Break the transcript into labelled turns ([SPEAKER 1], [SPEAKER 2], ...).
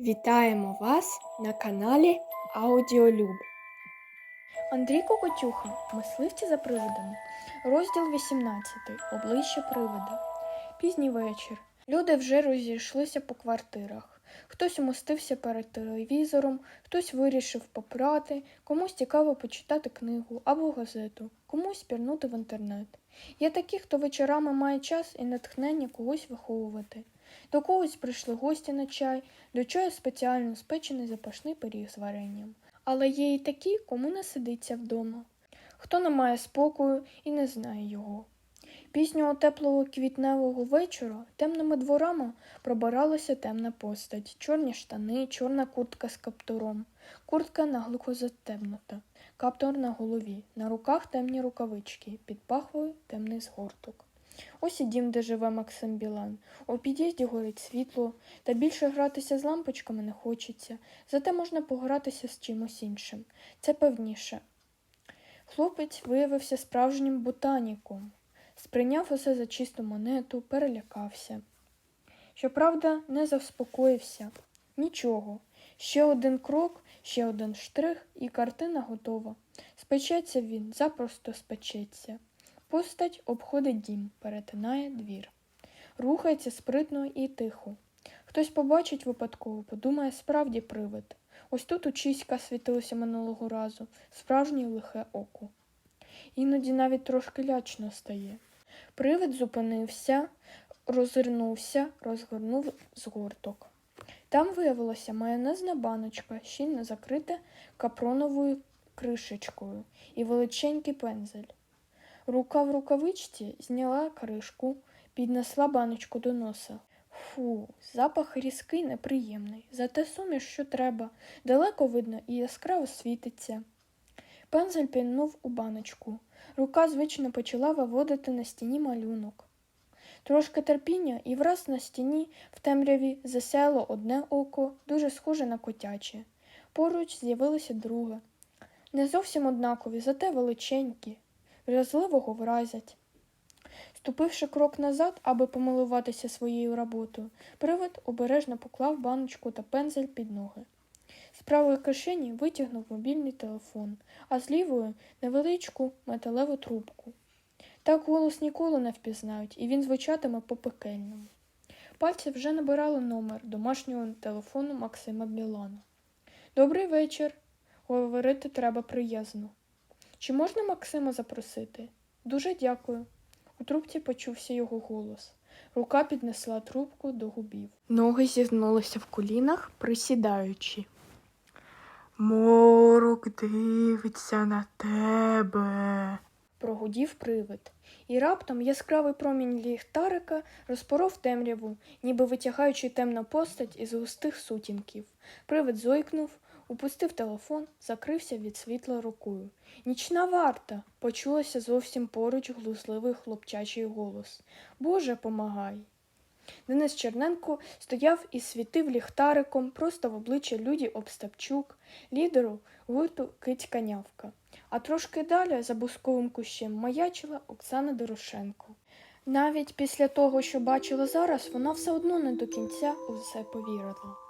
[SPEAKER 1] Вітаємо вас на каналі Аудіолюб. Андрій Кокотюха, мисливці за привидами. Розділ 18. Обличчя привида. Пізній вечір. Люди вже розійшлися по квартирах. Хтось умостився перед телевізором, хтось вирішив попрати, комусь цікаво почитати книгу або газету, комусь пірнути в інтернет. Є такі, хто вечорами має час і натхнення когось виховувати. До когось прийшли гості на чай, до чаю спеціально спечений запашний пиріг з варенням. Але є і такі, кому не сидиться вдома, хто не має спокою і не знає його. Піснього теплого квітневого вечора темними дворами пробиралася темна постать, чорні штани, чорна куртка з каптуром, куртка наглухо затемнута, каптур на голові, на руках темні рукавички, під пахвою темний згорток. Ось і дім, де живе Максим Білан. У під'їзді горить світло, та більше гратися з лампочками не хочеться, зате можна погратися з чимось іншим. Це певніше. Хлопець виявився справжнім ботаніком. Сприйняв усе за чисту монету, перелякався. Щоправда, не заспокоївся. Нічого. Ще один крок, ще один штрих, і картина готова. Спечеться він, запросто спечеться. Постать обходить дім, перетинає двір. Рухається спритно і тихо. Хтось побачить випадково, подумає, справді привид. Ось тут учиська світилося минулого разу, справжнє лихе око. Іноді навіть трошки лячно стає. Привид зупинився, розвернувся, розгорнув згорток. Там виявилася майонезна баночка, щільно закрита капроновою кришечкою і величенький пензель. Рука в рукавичці зняла кришку, піднесла баночку до носа. Фу, запах різкий, неприємний, зате суміш, що треба, далеко видно і яскраво світиться. Пензель пільнув у баночку. Рука звично почала виводити на стіні малюнок. Трошки терпіння, і враз на стіні в темряві засяяло одне око, дуже схоже на котяче. Поруч з'явилося друге. Не зовсім однакові, зате величенькі, вразливого вразять. Ступивши крок назад, аби помилуватися своєю роботою, привид обережно поклав баночку та пензель під ноги. З правої кишені витягнув мобільний телефон, а з лівої невеличку металеву трубку. Так голос ніколи не впізнають, і він звучатиме по пекельному. Пальці вже набирали номер домашнього телефону Максима Білана. Добрий вечір. Говорити треба приязно. Чи можна Максима запросити? Дуже дякую. У трубці почувся його голос. Рука піднесла трубку до губів. Ноги зігнулися в колінах, присідаючи. Морок дивиться на тебе. Прогудів привид, і раптом яскравий промінь ліхтарика розпоров темряву, ніби витягаючи темну постать із густих сутінків. Привид зойкнув, упустив телефон, закрився від світла рукою. Нічна варта! почулося зовсім поруч глузливий хлопчачий голос. Боже, помагай! Денис Черненко стояв і світив ліхтариком просто в обличчя Люді Обстапчук, лідеру гурту Кицька Нявка. А трошки далі за бусковим кущем маячила Оксана Дорошенко. Навіть після того, що бачила зараз, вона все одно не до кінця у це повірила.